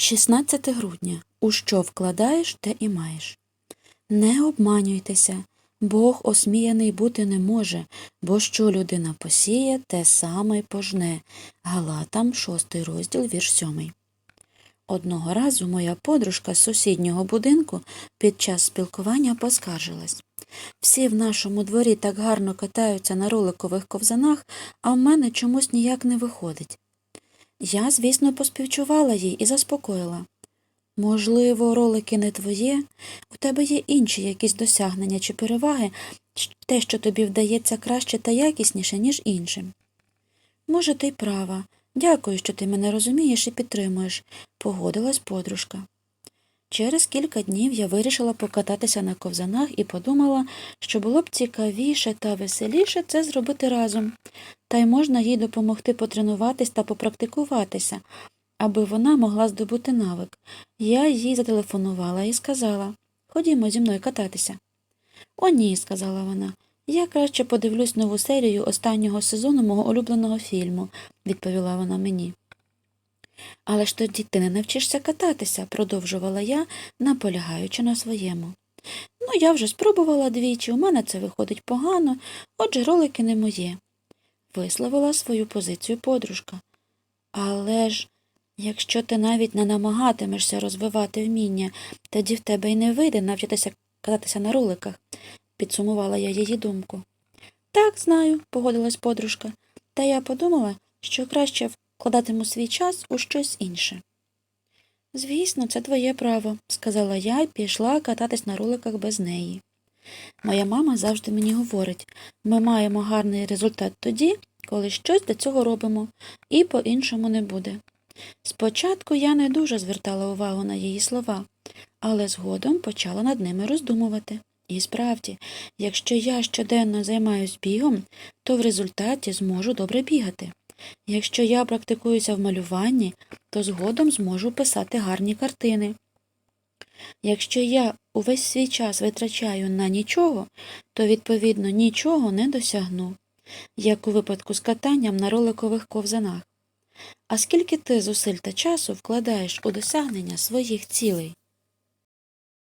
16 грудня. У що вкладаєш, те і маєш. Не обманюйтеся. Бог осміяний бути не може, бо що людина посіє, те саме й пожне. Галатам, 6 розділ, вірш 7. Одного разу моя подружка з сусіднього будинку під час спілкування поскаржилась. Всі в нашому дворі так гарно катаються на роликових ковзанах, а в мене чомусь ніяк не виходить. Я, звісно, поспівчувала їй і заспокоїла. Можливо, ролики не твоє, у тебе є інші якісь досягнення чи переваги, те, що тобі вдається краще та якісніше, ніж іншим. Може, ти й права. Дякую, що ти мене розумієш і підтримуєш, погодилась подружка. Через кілька днів я вирішила покататися на ковзанах і подумала, що було б цікавіше та веселіше це зробити разом, та й можна їй допомогти потренуватись та попрактикуватися, аби вона могла здобути навик. Я їй зателефонувала і сказала Ходімо зі мною кататися. О, ні, сказала вона. Я краще подивлюсь нову серію останнього сезону мого улюбленого фільму, відповіла вона мені. Але ж тоді ти не навчишся кататися, продовжувала я, наполягаючи на своєму. Ну, я вже спробувала двічі, у мене це виходить погано, отже, ролики не моє. Висловила свою позицію подружка. Але ж, якщо ти навіть не намагатимешся розвивати вміння, тоді в тебе й не вийде навчитися кататися на роликах, підсумувала я її думку. Так, знаю, погодилась подружка, та я подумала, що краще вкладатиму свій час у щось інше. Звісно, це твоє право, сказала я і пішла кататись на роликах без неї. Моя мама завжди мені говорить ми маємо гарний результат тоді, коли щось для цього робимо, і по-іншому не буде. Спочатку я не дуже звертала увагу на її слова, але згодом почала над ними роздумувати. І справді, якщо я щоденно займаюсь бігом, то в результаті зможу добре бігати. Якщо я практикуюся в малюванні, то згодом зможу писати гарні картини. Якщо я увесь свій час витрачаю на нічого, то відповідно нічого не досягну, як у випадку з катанням на роликових ковзанах. А скільки ти зусиль та часу вкладаєш у досягнення своїх цілей?